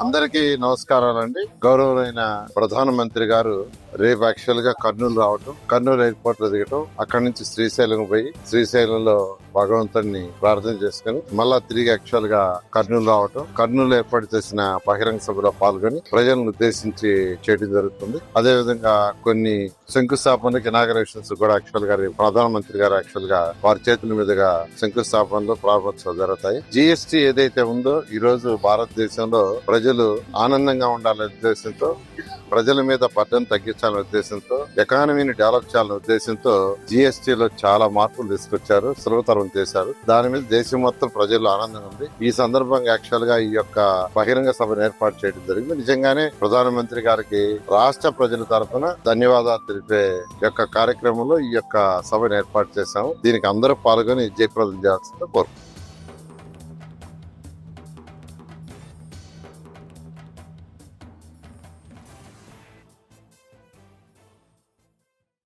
అందరికీ నమస్కారాలండి. గౌరవమైన ప్రధానమంత్రి గారు రేపు యాక్చువల్గా కర్నూలు రావటం కర్నూలు ఎయిర్పోర్ట్లో దిగటం అక్కడి నుంచి శ్రీశైలం పోయి శ్రీశైలంలో భగవంతుడిని ప్రార్థన చేసుకుని మళ్ళా తిరిగి యాక్చువల్గా కర్నూలు రావటం కర్నూలు ఏర్పాటు చేసిన బహిరంగ సభలో పాల్గొని ప్రజలను ఉద్దేశించి చేయడం జరుగుతుంది. అదే విధంగా కొన్ని శంకుస్థాపనకి ఇనాగరేషన్స్ కూడా యాక్చువల్గా ప్రధానమంత్రి గారు యాక్చువల్గా వారి చేతుల మీదుగా శంకుస్థాపనలు ప్రారంభోత్సవం జరుగుతాయి. జిఎస్టి ఏదైతే ఉందో ఈ రోజు భారతదేశంలో ప్రజలు ఆనందంగా ఉండాలనే ఉద్దేశంతో ప్రజల మీద బడ్డను తగ్గించాలనే ఉద్దేశంతో ఎకానమీని డెవలప్ చేయాలనే ఉద్దేశంతో జిఎస్టీలో చాలా మార్పులు తీసుకొచ్చారు సులభతరం చేశారు. దాని మీద దేశం మొత్తం ప్రజల్లో ఆనందం ఉంది. ఈ సందర్భంగా యాక్చువల్గా ఈ యొక్క బహిరంగ సభను ఏర్పాటు చేయడం జరిగింది. నిజంగానే ప్రధానమంత్రి గారికి రాష్ట్ర ప్రజల తరఫున ధన్యవాదాలు తెలిపే యొక్క కార్యక్రమంలో ఈ యొక్క సభను ఏర్పాటు చేశాము. దీనికి అందరూ పాల్గొని జయప్రదం చేయాల్సిందో కోరుకుంటున్నాం.